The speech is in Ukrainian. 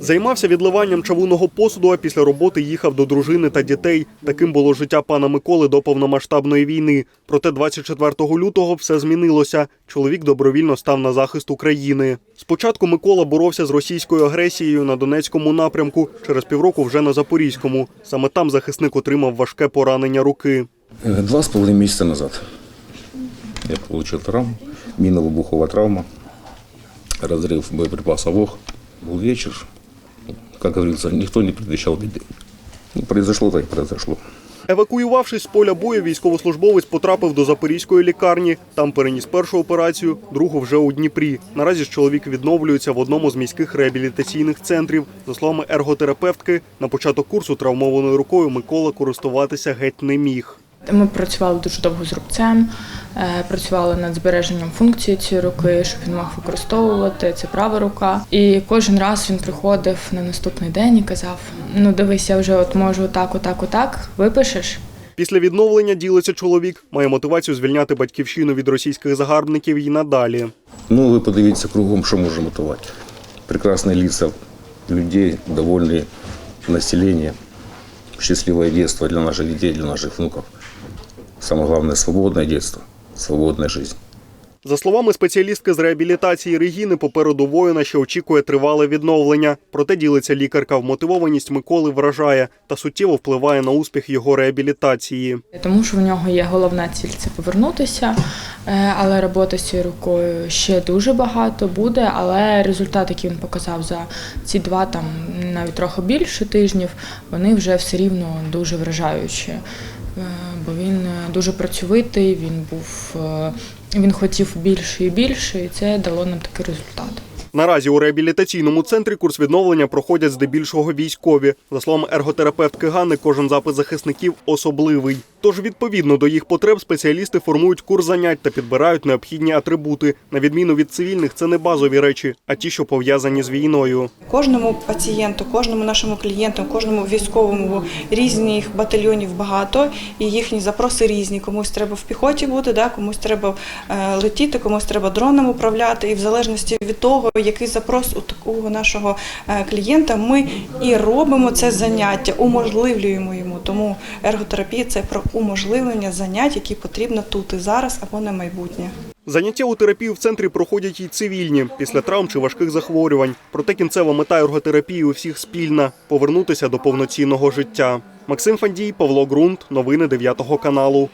Займався відливанням чавунного посуду, а після роботи їхав до дружини та дітей. Таким було життя пана Миколи до повномасштабної війни. Проте 24 лютого все змінилося. Чоловік добровільно став на захист України. Спочатку Микола боровся з російською агресією на Донецькому напрямку, через півроку вже на Запорізькому. Саме там захисник отримав важке поранення руки. Э, Два с половиной месяца назад я получил травму, минно-выбуховая травма, разрыв боеприпасов ОХ. Был вечер, как говорится, никто не предвещал беды. Ну, произошло так произошло. Евакуювавшись з поля бою, військовослужбовець потрапив до запорізької лікарні. Там переніс першу операцію, другу вже у Дніпрі. Наразі ж чоловік відновлюється в одному з міських реабілітаційних центрів. За словами ерготерапевтки, на початок курсу травмованою рукою Микола користуватися геть не міг. Ми працювали дуже довго з рубцем, е, працювали над збереженням функції цієї руки, щоб він мог використовувати. Це права рука. І кожен раз він приходив на наступний день і казав: Ну, дивись, я вже от можу отак, отак, отак. Випишеш. Після відновлення ділиться чоловік, має мотивацію звільняти батьківщину від російських загарбників і надалі. Ну, ви подивіться кругом, що може мотивувати. Прекрасні лица людей, довольне населення, щасливе дитинство для наших дітей, для наших внуків. Саме головне свободне дитинство, свободна життя. За словами спеціалістки з реабілітації Регіни, попереду воїна ще очікує тривале відновлення. Проте ділиться лікарка, вмотивованість Миколи вражає та суттєво впливає на успіх його реабілітації. Тому що в нього є головна ціль це повернутися, е, але роботи з цією рукою ще дуже багато буде. Але результат, який він показав за ці два, там навіть трохи більше тижнів, вони вже все рівно дуже вражаючі. Е, Бо він е, дуже працьовитий, він був е, він хотів більше і більше, і це дало нам такий результат. Наразі у реабілітаційному центрі курс відновлення проходять здебільшого військові. За словами ерготерапевтки Ганни, кожен запит захисників особливий. Тож, відповідно до їх потреб, спеціалісти формують курс занять та підбирають необхідні атрибути. На відміну від цивільних, це не базові речі, а ті, що пов'язані з війною. Кожному пацієнту, кожному нашому клієнту, кожному військовому різних батальйонів багато, і їхні запроси різні. Комусь треба в піхоті бути, да, комусь треба е, летіти, комусь треба дроном управляти. І в залежності від того, який запрос у такого нашого е, клієнта, ми і робимо це заняття, уможливлюємо йому. Тому ерготерапія це про уможливлення занять, які потрібно тут і зараз або на майбутнє. Заняття у терапії в центрі проходять і цивільні після травм чи важких захворювань. Проте кінцева мета ерготерапії у всіх спільна повернутися до повноцінного життя. Максим Фандій, Павло Ґрунт, новини 9 каналу.